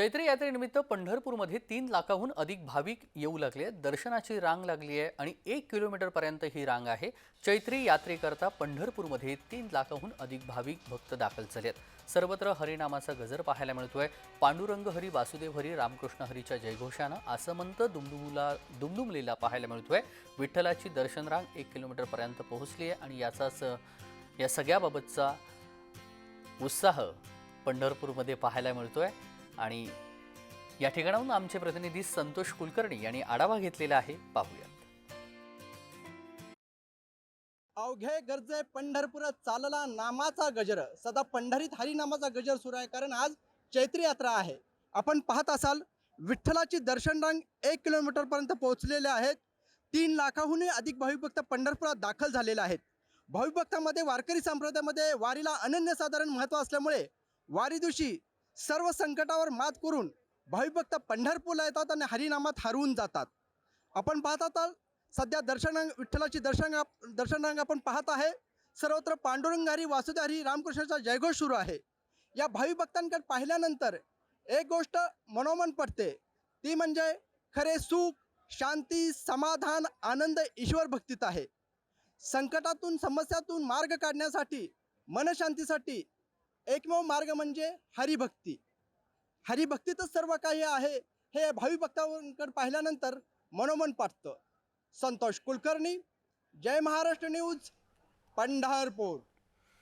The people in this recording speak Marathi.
चैत्री यात्रेनिमित्त पंढरपूरमध्ये तीन लाखाहून अधिक भाविक येऊ लागले आहेत. दर्शनाची रांग लागली आहे आणि एक किलोमीटरपर्यंत ही रांग आहे. चैत्री यात्रेकरता पंढरपूरमध्ये तीन लाखाहून अधिक भाविक भक्त दाखल झाले आहेत. सर्वत्र हरिनामाचा गजर पाहायला मिळतोय. पांडुरंग हरी वासुदेव हरी रामकृष्ण हरीच्या जयघोषानं आसमंत दुमदुमला दुमदुमलेला पाहायला मिळतोय. विठ्ठलाची दर्शन रांग एक किलोमीटरपर्यंत पोहोचली आहे आणि याचाच या सगळ्याबाबतचा उत्साह पंढरपूरमध्ये पाहायला मिळतोय. आणि या ठिकाणाहून आमचे प्रतिनिधी संतोष कुलकर्णी यांनी आढावा घेतलेला आहे. पाहूयात. अवघे गरजे पंढरपुरात चालला नामाचा गजर. सदा पंढरीत हरिनामाचा गजर सुरू आहे. कारण आज चैत्री यात्रा आहे. आपण पाहत असाल विठ्ठलाची दर्शन रांग एक किलोमीटरपर्यंत पोहोचलेले आहेत. तीन लाखाहूनही अधिक भाविभक्त पंढरपुरात दाखल झालेले आहेत. भाविभक्तामध्ये वारकरी संप्रदायामध्ये वारीला अनन्यसाधारण महत्त्व असल्यामुळे वारी दिवशी सर्व संकटावर मात करून भाविभक्त पंढरपूरला येतात आणि हरिनामात हरवून जातात. आपण पाहत तर सध्या दर्शनांग विठ्ठलाची दर्शन दर्शनांग आपण पाहत आहे. सर्वत्र पांडुरंगारी वासुदारी रामकृष्णाचा जयघोष सुरू आहे. या भाविभक्तांकडे पाहिल्यानंतर एक गोष्ट मनोमन पडते. ती म्हणजे खरे सुख शांती समाधान आनंद ईश्वर भक्तीत आहे. संकटातून समस्यातून मार्ग काढण्यासाठी मनशांतीसाठी एकमेव मार्ग म्हणजे हरिभक्ती. हरिभक्तीतच सर्व काही आहे हे भावी भक्तांकडे पाहिल्यानंतर मनोमन पाठतं संतोष कुलकर्णी जय महाराष्ट्र न्यूज पंढरपूर.